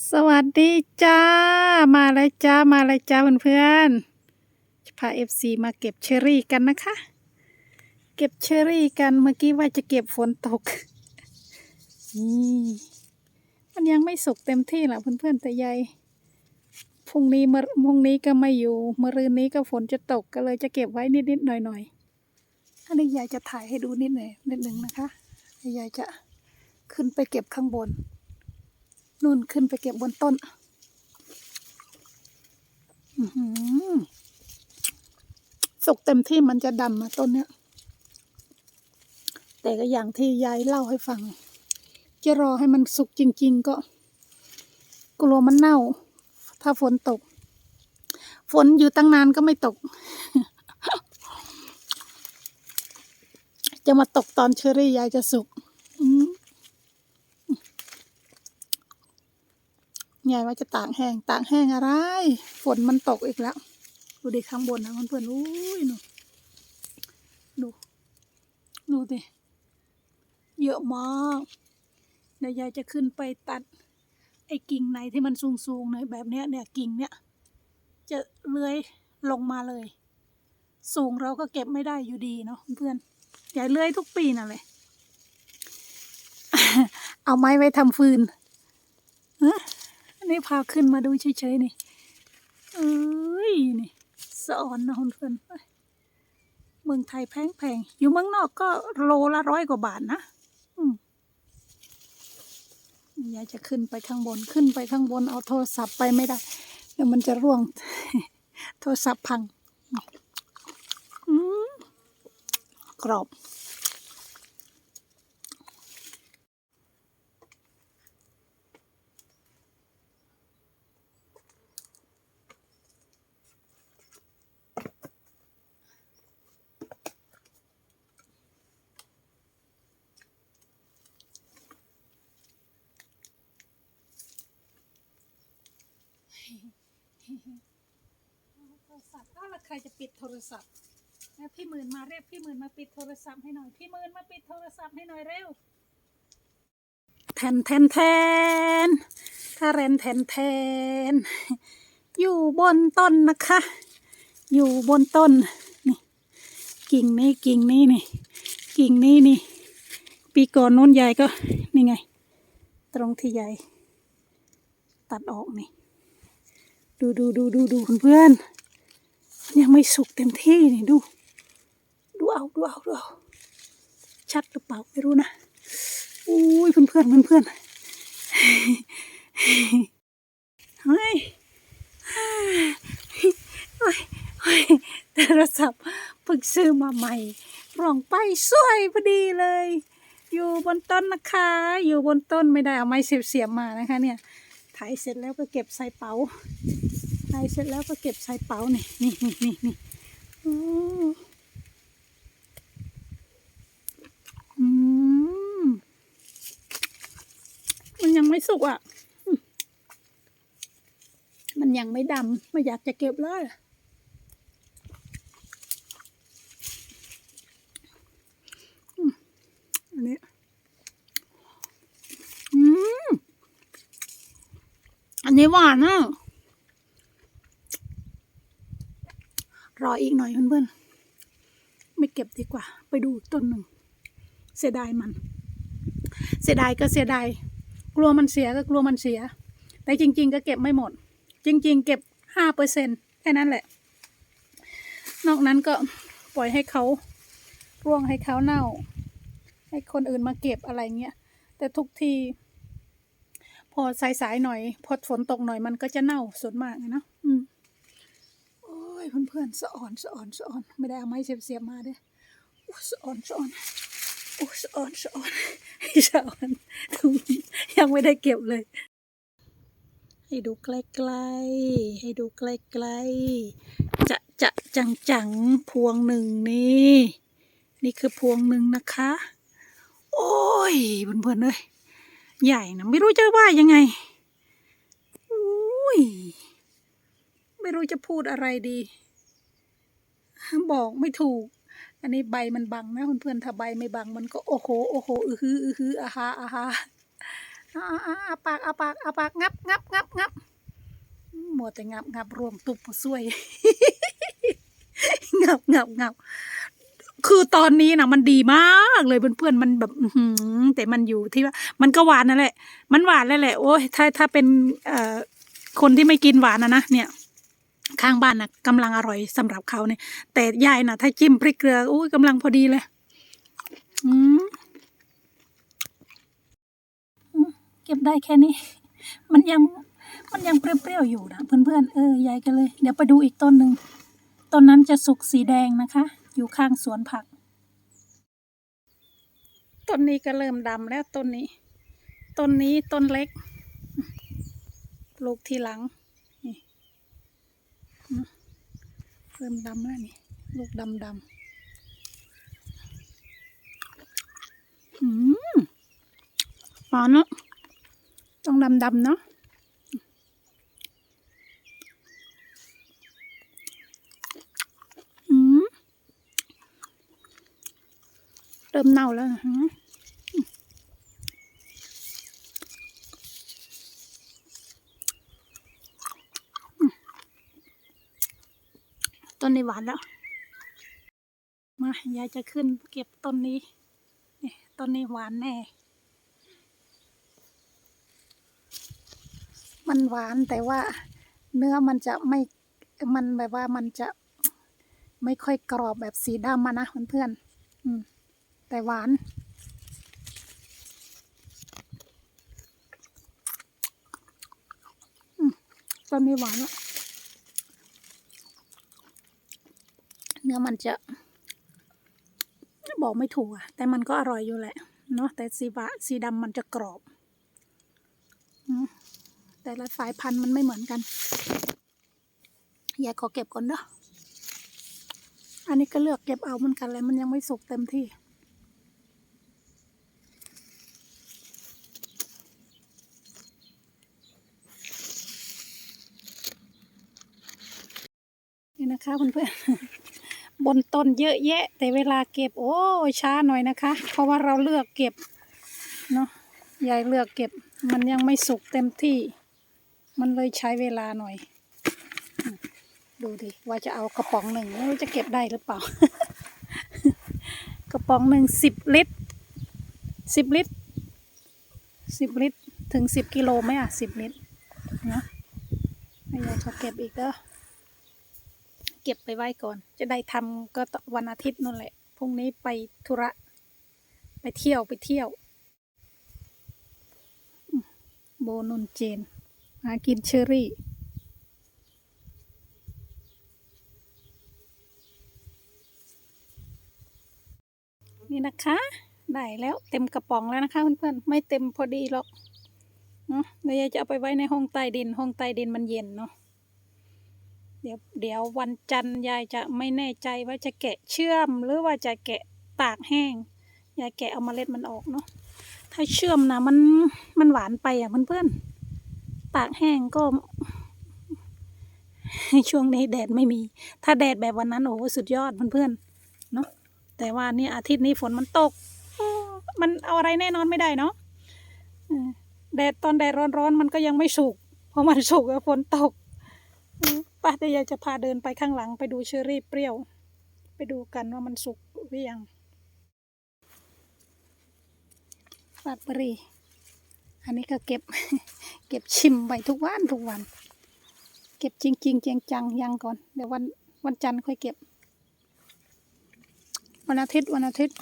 สวัสดีจ้า มาเลยจ้า มาเลยจ้าเพื่อนๆจะพาเอฟซีมาเก็บเชอรี่กันนะคะ เก็บเชอรี่กันเมื่อกี้ว่าจะเก็บฝนตกนี่มันยังไม่สุกเต็มที่หรอเพื่อนๆแต่ยายพรุ่งนี้มพรุ่งนี้ก็ไม่อยู่มะรืนนี้ก็ฝนจะตกก็เลยจะเก็บไว้นิดๆหน่อยๆอันนี้ยายจะถ่ายให้ดูนิดหน่อยนิดหนึ่งนะคะยายจะขึ้นไปเก็บข้างบน นู่นขึ้นไปเก็บบนต้นหือสุกเต็มที่มันจะดำมาต้นเนี้ย แต่ก็อย่างที่ยายเล่าให้ฟัง จะรอให้มันสุกจริง ๆ ก็ กลัวมันเน่า ถ้าฝนตก ฝนอยู่ตั้งนานก็ไม่ตก จะมาตกตอนเชอรี่ยายจะสุก อืม ยายว่าจะตากแห้งตากแห้งอะไร ฝนมันตกอีกแล้ว ดูดิข้างบนนะเพื่อนๆอุ้ยหนูดู ดูดิเยอะมากเดี๋ยวยายจะขึ้นไปตัด ไอ้กิ่งไหนที่มันสูงๆหน่อยแบบเนี้ยเนี่ยกิ่งเนี้ยจะเลื้อยลงมาเลย สูงเราก็เก็บไม่ได้อยู่ดีเนาะเพื่อนยายเลื้อยทุกปีน่ะเลยเอาไม้ไว้ทำฟืนฮะอั นี่พาขึ้นมาดูเฉยๆนี่เอ้ยนี่สอนนะเพื่อนเมืองไทยแพงๆอยู่เมืองนอกก็โลละร้อยกว่าบาทนะอยายจะขึ้นไปข้างบนขึ้นไปข้างบนเอาโทรศัพท์ไปไม่ได้เดี๋ยวมันจะร่วง โทรศัพท์พังกรอบ โทรศัพท์อ้าวแล้วใค รจะปิดโทรศัพท์แล้วพี่หมื่นมาเรียกพี่หมื่นมาปิดโทรศัพท์ให้หน่อย พี่หมื่นมาปิดโทรศัพท์ให้หน่อยเร็วแทนแทนแทนถ้าเรนแทนแทน อยู่บนต้นนะคะ อยู่บนต้น นี่ กิ่งนี้กิ่งนี้นี่ กิ่งนี้นี่ ปีก่อนนู้นยายก็ นี่ไง ตรงที่ยายตัดออกนี่ ดูดูดูดูดูเพื่อนๆ ยังไม่สุกเต็มที่นี่ดู ดูเอาดูเอาดูเอาชัดหรือเปล่าไม่รู้นะอุ้ยเพื่อนเพื่อนเพื่อนเพื่อนเฮ้ยเฮ้ยเฮ้ยโทรศัพท์เพิ่งซื้อมาใหม่ร่องไปสวยพอดีเลย อยู่บนต้นนะคะ อยู่บนต้นไม่ได้เอาไม้เสียบๆมานะคะ เนี่ยถ่ายเสร็จแล้วก็เก็บใส่เป๋า ถ่ายเสร็จแล้วก็เก็บใส่เป๋านี่นี่นี่นี่นี่โอ้มันยังไม่สุกอะ มันยังไม่ดำไม่อยากจะเก็บเลยอันนี้อันนี้หวานอะ รออีกหน่อยเพื่อนๆไม่เก็บดีกว่า ไปดูต้นหนึ่ง เสียดายมัน เสียดายก็เสียดายกลัวมันเสียก็กลัวมันเสีย แต่จริง ๆ ก็เก็บไม่หมด จริง ๆ เก็บห้าเปอร์เซ็นแค่นั้นแหละ นอกนั้นก็ปล่อยให้เขาร่วงให้เขาเน่า ให้คนอื่นมาเก็บอะไรเงี้ย แต่ทุกทีพอสายๆหน่อย พอฝนตกหน่อยมันก็จะเน่าส่วนมากนะอืม ยเพื่อนๆสะอ่อนสะอ่อนสะอ่อนไม่ได้เอาไม้เสียบๆมาเด้อโอ้ยสะอ่อนสะอ่อนโอ้สะอ่อนสะอ่อนสะอ่อนยังไม่ได้เก็บเลย ให้ดูใกล้ๆให้ดูใกล้ๆจะจะจังจังๆพวงหนึ่งนี่ นี่คือพวงหนึ่งนะคะ โอ้ยเพื่อนๆเลยใหญ่นะไม่รู้จะว่ายังไงอุ้ย ไม่รู้จะพูดอะไรดี บอกไม่ถูก อันนี้ใบมันบังนะเพื่อนๆถ้าใบไม่บังมันก็โอ้โหโอ้โหอือฮืออือฮืออาฮาอาฮาอาอาอาปากอาปากอาปากงับงับงับงับหมัวแต่งับงับรวมตุบผู้ซวยงับงับงับคือตอนนี้นะมันดีมากเลยเพื่อนๆมันแบบแต่มันอยู่ที่ว่ามันก็หวานนั่นแหละ มันหวานแล้วแหละ โอ้ยถ้าถ้าเป็นเอ่อคนที่ไม่กินหวานนะนะเนี่ย ข้างบ้านนะกำลังอร่อยสำหรับเขาเนี่ย แต่ยายนะถ้าจิ้มพริกเกลือโอ้ยกำลังพอดีเลยอืมเก็บได้แค่นี้ มันยังมันยังเปรี้ยวๆอยู่นะเพื่อนๆเออยายก็เลย เดี๋ยวไปดูอีกต้นหนึ่งต้นนั้นจะสุกสีแดงนะคะ อยู่ข้างสวนผักต้นนี้ก็เริ่มดำแล้วต้นนี้ ต้นนี้ต้นเล็ก ปลูกทีหลัง นี่อืม เริ่มดำแล้วนี่ ลูกดำดำอืมหวานเนาะต้องดำดำเนาะอืมเริ่มเน่าแล้วนะฮะอืม ต้นหวานแล้ว มายายจะขึ้นเก็บต้นนี้นี่ต้นนี้หวานแน่ มันหวานแต่ว่าเนื้อมันจะไม่ มันแบบว่ามันจะไม่ค่อยกรอบแบบสีดำมานะเพื่อนๆอืม แต่หวานอืมต้นนี้หวานอะเนื้อมันจะบอกไม่ถูกอะแต่มันก็อร่อยอยู่แหละเนาะแต่สีบะสีดำมันจะกรอบ แต่ละสายพันธุ์มันไม่เหมือนกันอยากขอเก็บก่อนเนาะอันนี้ก็เลือกเก็บเอาเหมือนกันเลยมันยังไม่สุกเต็มที่นี่นะคะเพื่อนๆ บนต้นเยอะแยะ แต่เวลาเก็บโอ้ช้าหน่อยนะคะ เพราะว่าเราเลือกเก็บเนาะยายเลือกเก็บ มันยังไม่สุกเต็มที่ มันเลยใช้เวลาหน่อย ดูดิว่าจะเอากระป๋องหนึ่งไม่รู้จะเก็บได้หรือเปล่า กระป๋องหนึ่งสิบลิตรสิบลิตรสิบลิตรถึงสิบกิโลไหมอะสิบลิตรเนาะไม่อยากจะเก็บอีกเด้อ เก็บไปไว้ก่อน จะได้ทำก็วันอาทิตย์นั่นแหละพรุ่งนี้ไปธุระ ไปเที่ยวไปเที่ยว โบนุนเจนหากินเชอรี่นี่นะคะ ได้แล้วเต็มกระป๋องแล้วนะคะเพื่อนๆไม่เต็มพอดีหรอกเนาะเดี๋ยวยายจะเอาไปไว้ในห้องใต้ดินห้องใต้ดินมันเย็นเนาะ เดี๋ยวเดี๋ยววันจันทร์ยายจะไม่แน่ใจว่าจะแกะเชื่อมหรือว่าจะแกะตากแห้ง ยายแกะเอาเมาเล็ดมันออกเนาะ ถ้าเชื่อมนะมันมันหวานไปอะเพื่อนๆ ตากแห้งก็ช่วงนี้แดดไม่มี ถ้าแดดแบบวันนั้นโอ้โหสุดยอดเพื่อนๆ เนาะ แต่ว่าเนี่ยอาทิตย์นี้ฝนมันตก มันเอาอะไรแน่นอนไม่ได้เนาะแดดตอนแดดร้อนๆมันก็ยังไม่สุก เพราะมันสุกแล้วฝนตก ป้าแต่ยายจะพาเดินไปข้างหลังไปดูเชอรี่เปรี้ยว ไปดูกันว่ามันสุกหรือยังราดบรีอันนี้ก็เก็บ เก็บชิมไปทุกวันทุกวัน เก็บจริงๆเจียงจังยังก่อน เดี๋ยววันวันจันทร์ค่อยเก็บ วันอาทิตย์วันอาทิตย์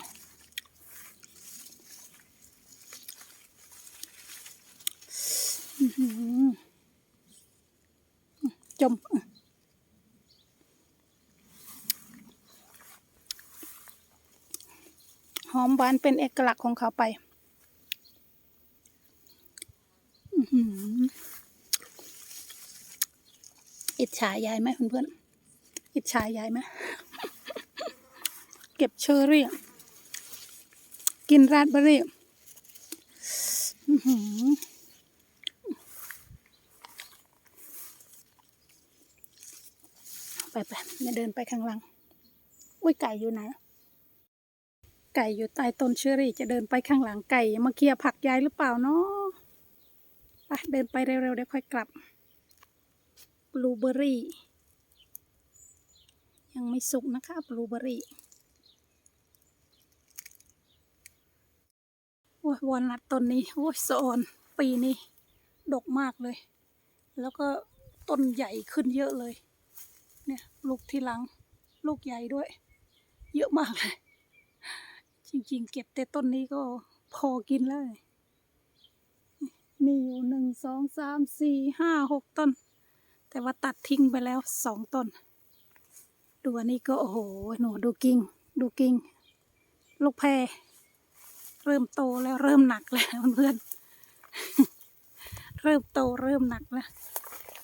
จม ห อมหวานเป็นเอกลักษณ์ของเขาไปอิจฉายายไหมเพื่อนๆอิจฉายายไหมเก็บเชอร์รี่ กินราดเบอร์รี่อื้อหือไปไปเดินไปข้างหลัง อุ้ยไก่อยู่ไหน ไก่อยู่ใต้ต้นเชอรี่จะเดินไปข้างหลังไก่มาเคลียร์ผักยายหรือเปล่าเนาะไปเดินไปเร็วๆเดี๋ยวค่อยกลับบลูเบอรี่ ยังไม่สุกนะคะบลูเบอรี่โอ้ยวอลนัทต้นนี้โอ้ยสออนปีนี้ดกมากเลย แล้วก็ต้นใหญ่ขึ้นเยอะเลย เนี่ยลูกที่หลัง ลูกใหญ่ด้วย เยอะมากเลย จริง ๆ เก็บแต่ต้นนี้ก็พอกินแล้วมีอยู่หนึ่งสองสามสี่ห้าหกต้น แต่ว่าตัดทิ้งไปแล้วสองต้น ดูอันนี้ก็โอ้โหหนูดูกิ่งดูกิ่งลูกแพรเริ่มโตแล้วเริ่มหนักแล้วเพื่อนเริ่มโตเริ่มหนักแล้ว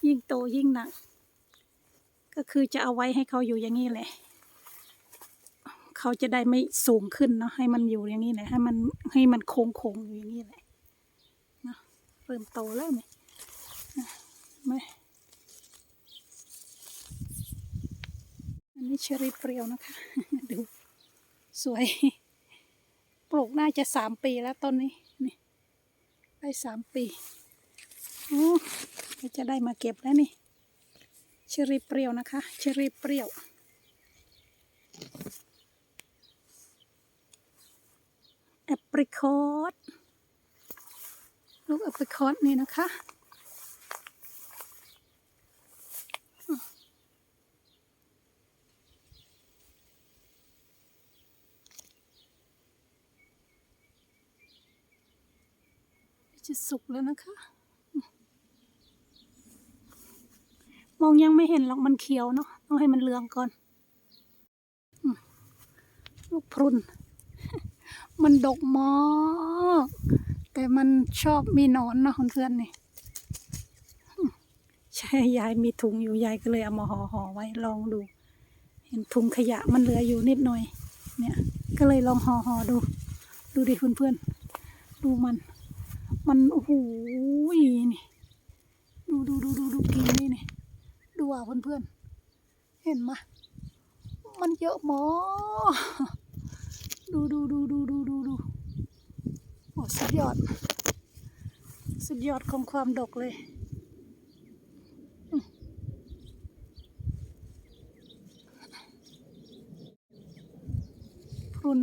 ยิ่งโตยิ่งหนัก ก็คือจะเอาไว้ให้เขาอยู่อย่างนี้แหละ เขาจะได้ไม่สูงขึ้นเนาะให้มันอยู่อย่างนี้แหละให้มันให้มันโค้งโค้งอยู่อย่างนี้แหละเนาะเริ่มโตแล้วเนี่ยนะไม่อันนี้เชอรี่เปรี้ยวนะคะ ดูสวย ปลูกน่าจะสามปีแล้วต้นนี้นี่ได้สามปีโอ้จะได้มาเก็บแล้วนี่เชอรี่เปรี้ยวนะคะ เชอรี่เปรี้ยว แอปริคอตลูกแอปริคอตนี่นะคะจะสุกแล้วนะคะ มองยังไม่เห็นหรอกมันเขียวเนาะต้องให้มันเหลืองก่อนลูกพรุน มันดกมากแต่มันชอบมีหนอนเนาะเพื่อนๆนี่ใช่ยายมีถุงอยู่ยายก็เลยเอามาห่อห่อไว้ลองดู เห็นถุงขยะมันเหลืออยู่นิดหน่อย เนี่ย ก็เลยลองห่อห่อดู ดูดิเพื่อนๆดูมัน มันโอ้โหนี่ดูดูดูดูดูกิ่งนี่นี่ดูอะเพื่อนๆเห็นไหมมันเยอะมากดูดูดูดูดู สุดยอด สุดยอดของความดกเลย พรุน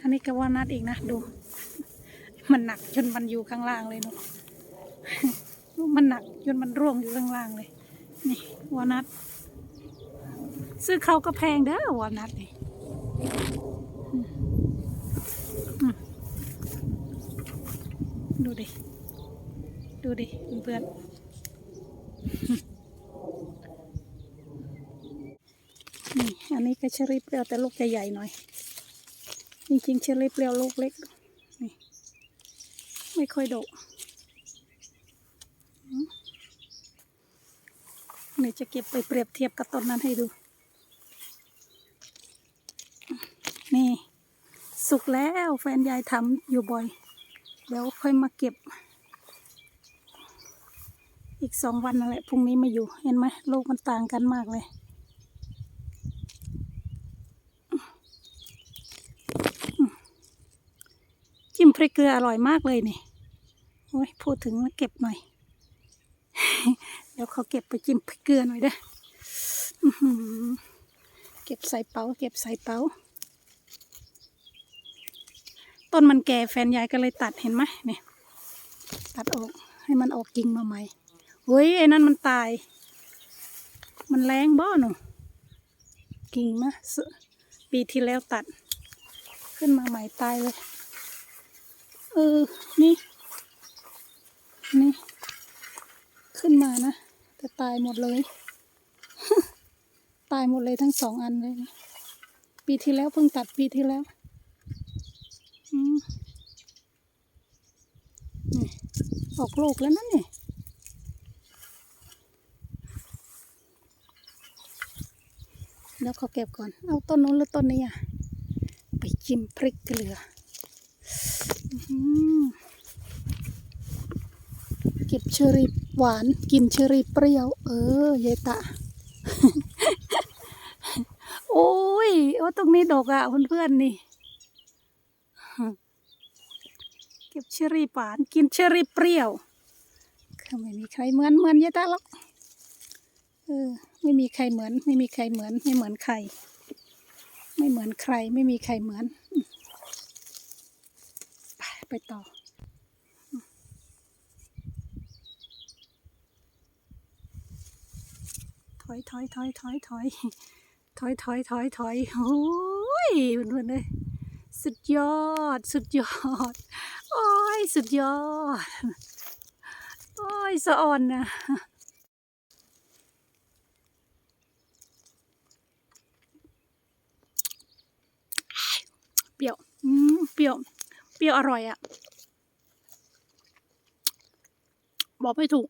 อันนี้ก็ว่านัดอีกนะ ดู มันหนักจนมันอยู่ข้างล่างเลยเนาะมันหนักจนมันร่วงอยู่ข้างล่างเลย นี่วานัด ซื้อเขาก็แพงเด้อวานัดนี่ ดูดิ ดูดิเพื่อนนี่อันนี้ก็เชอรี่เปรี้ยวแต่ลูกจะใหญ่หน่อย จริงๆเชอรี่เปรี้ยวลูกเล็กนี่ไม่ค่อยดกอืมนี่จะเก็บไปเปรียบเทียบกับต้นนั้นให้ดู นี่ สุกแล้วแฟนยายทำอยู่บ่อย เดี๋ยวค่อยมาเก็บ อีกสองวันนั่นแหละพรุ่งนี้มาอยู่เห็นไหมลูกมันต่างกันมากเลย จิ้มพริกเกลืออร่อยมากเลยนี่โอ้ยพูดถึงแล้วเก็บหน่อย เดี๋ยวเขาเก็บไปจิ้มพริกเกลือหน่อยเด้อเก็บใส่เป๋าเก็บใส่เป๋า ต้นมันแก่แฟนยายก็เลยตัดเห็นไหมเนี่ยตัดออกให้มันออกกิ่งมาใหม่เฮ้ยไอ้นั่นมันตาย มันแรงบ่หนูกิ่งนะปีที่แล้วตัด ขึ้นมาใหม่ตายเลยเออนี่ นี่ ขึ้นมานะ แต่ตายหมดเลย ตายหมดเลยทั้งสองอันเลย ปีที่แล้วเพิ่งตัดปีที่แล้ว ออกลูกแล้วนั่นนี่แล้วเขาเก็บก่อน เอาต้นนู้นหรือต้นนี้อะ ไปจิ้มพริกเกลือเก็บเชอรี่หวาน กินเชอรี่เปรี้ยว เออยายตะ โอ้ย โอ้ตรงนี้ดอกอะเพื่อนๆนี่ เก็บเชอรี่หวานกินเชอรี่เปรี้ยวไม่มีใครเหมือนเหมือนยายตาหรอกเออไม่มีใครเหมือน ไม่มีใครเหมือน ไม่เหมือนใคร ไม่เหมือนใคร ไม่มีใครเหมือนไปไปต่อถอยถอยถอยถอยถอยถอยถอยถอยถอยโอ้ยเพื่อนๆเลยสุดยอด สุดยอด โอ้ย สุดยอด โอ้ย สะอ่อนนะเปรี้ยว อืม เปรี้ยว เปรี้ยวอร่อยอะบอกไม่ถูก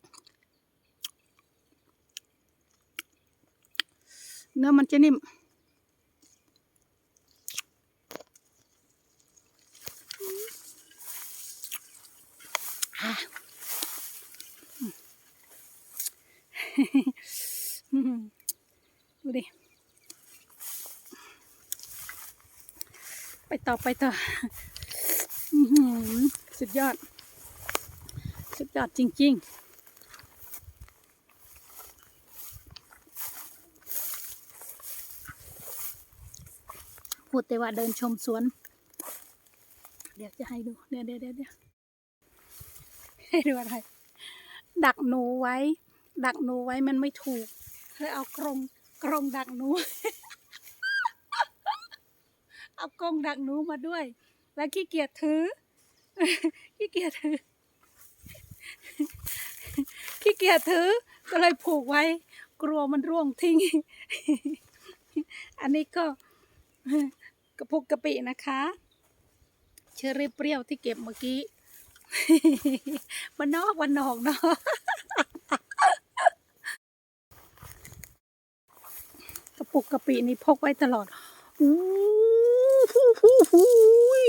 เนื้อมันจะนิ่ม อะอืมดูดิ ไปต่อไปต่ออือหือสุดยอด สุดยอดจริง ๆพูดแต่ว่าเดินชมสวน เดี๋ยวจะให้ดู เดี๋ยวเดี๋ยวเดี๋ยว ดูอะไร ดักหนูไว้ ดักหนูไว้มันไม่ถูกเลยเอากรงกรงดักหนู เอากรงดักหนูมาด้วย แล้วขี้เกียจถือ ขี้เกียจถือ ขี้เกียจถือ ก็เลยผูกไว้ กลัวมันร่วงทิ้ง อันนี้ก็กระพุกกะปินะคะ เชอรี่เปรี้ยวที่เก็บเมื่อกี้ มันนอกวันนอกเนาะกระปุกกระปินี่พกไว้ตลอดอู้หูหูหูย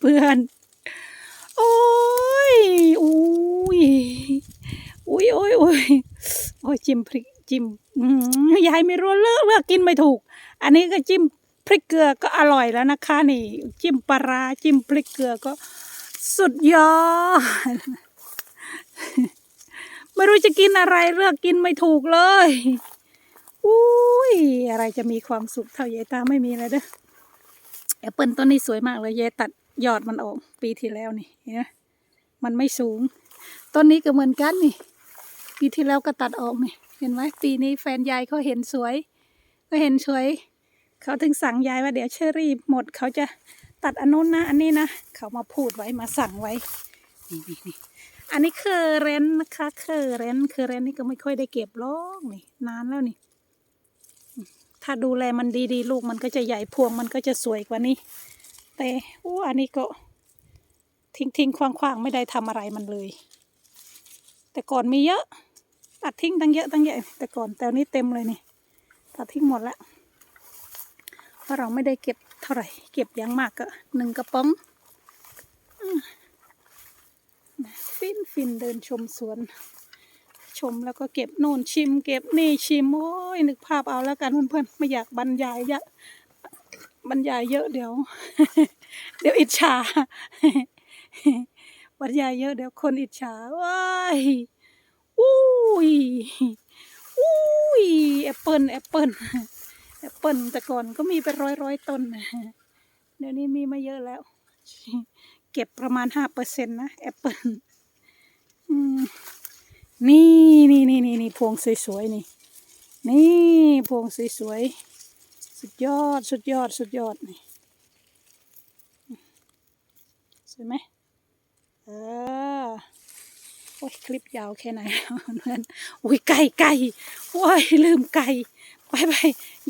เพื่อนๆโอ้ยอุ้ยอุ้ยโอ้ยโอ้ยโอ้ยจิ้มพริกจิ้มยายไม่รู้เลือกเลือกกินไม่ถูก อันนี้ก็จิ้มพริกเกลือก็อร่อยแล้วนะคะ นี่ จิ้มปลาจิ้มพริกเกลือก็ สุดยอด ไม่รู้จะกินอะไรเลือกกินไม่ถูกเลยอุ้ยอะไรจะมีความสุขเท่ายายตาไม่มีเลยเด้อแอปเปิลต้นนี้สวยมากเลยยายตัดยอดมันออกปีที่แล้วนี่เนไหมมันไม่สูง ต้นนี้ก็เหมือนกันนี่ ปีที่แล้วก็ตัดออกนี่ เห็นไหมปีนี้แฟนยายเขาเห็นสวย ก็เห็นสวย เขาถึงสั่งยายว่าเดี๋ยวเชอรี่หมดเขาจะ ตัดอันนู้นนะ อันนี้นะ เขามาพูดไว้มาสั่งไว้ นี่นี่นี่อันนี้เคอเรนนะคะเคอเรนต์เคอเรนนี่ก็ไม่ค่อยได้เก็บหรอกนี่ นานแล้วนี่ ถ้าดูแลมันดีๆ ลูกมันก็จะใหญ่พวงมันก็จะสวยกว่านี้ แต่อู้อันนี้ก็ ทิ้งทิ้งคว้างคว้างๆ ไม่ได้ทำอะไรมันเลย แต่ก่อนมีเยอะ ตัดทิ้งตั้งเยอะตั้งเยะแต่ก่อนแต่อันนี้เต็มเลยนี่ ตัดทิ้งหมดแล้วเพราะเราไม่ได้เก็บ เท่าไหร่ เก็บย่างมากก็หนึ่งกระป๋องฟินฟินเดินชมสวน ชมแล้วก็เก็บโน่นชิม เก็บนี่ชิมโอ้ยนึกภาพเอาแล้วกันเพื่อนๆไม่อยากบรรยายเยอะบรรยายเยอะเดี๋ยว เดี๋ยวอิจฉาบรรยายเยอะเดี๋ยวคนอิจฉาว้ายอุ้ยอุ้ยแอปเปิลแอปเปิล อปเปิลแต่ก่อนก็มีเป็นร้อยร้อยต้นนะเดี๋ยวนี้มีมาเยอะแล้ว เก็บประมาณห้าเปอร์เซ็นต์นะแอปเปิลนี่นี่นี่นี่นี่พวงสวยๆนี่ นี่พวงสวยๆสุดยอดสุดยอดสุดยอดนี่สวยไหมเออโอ้ยคลิปยาวแค่ไหนเพื่อนอุ้ยไก่ไก่โอ้ยลืมไก่ ไปไป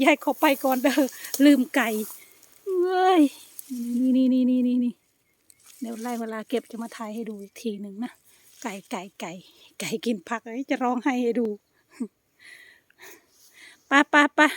ยายขอไปก่อนเด้อลืมไก่เอ้ยนี่นี่นี่นี่นี่นี่เดี๋ยวไล่เวลาเก็บจะมาถ่ายให้ดูอีกทีหนึ่งนะไก่ไก่ไก่ ไก่กินผักจะร้องไห้ให้ดูป้าป้าป้า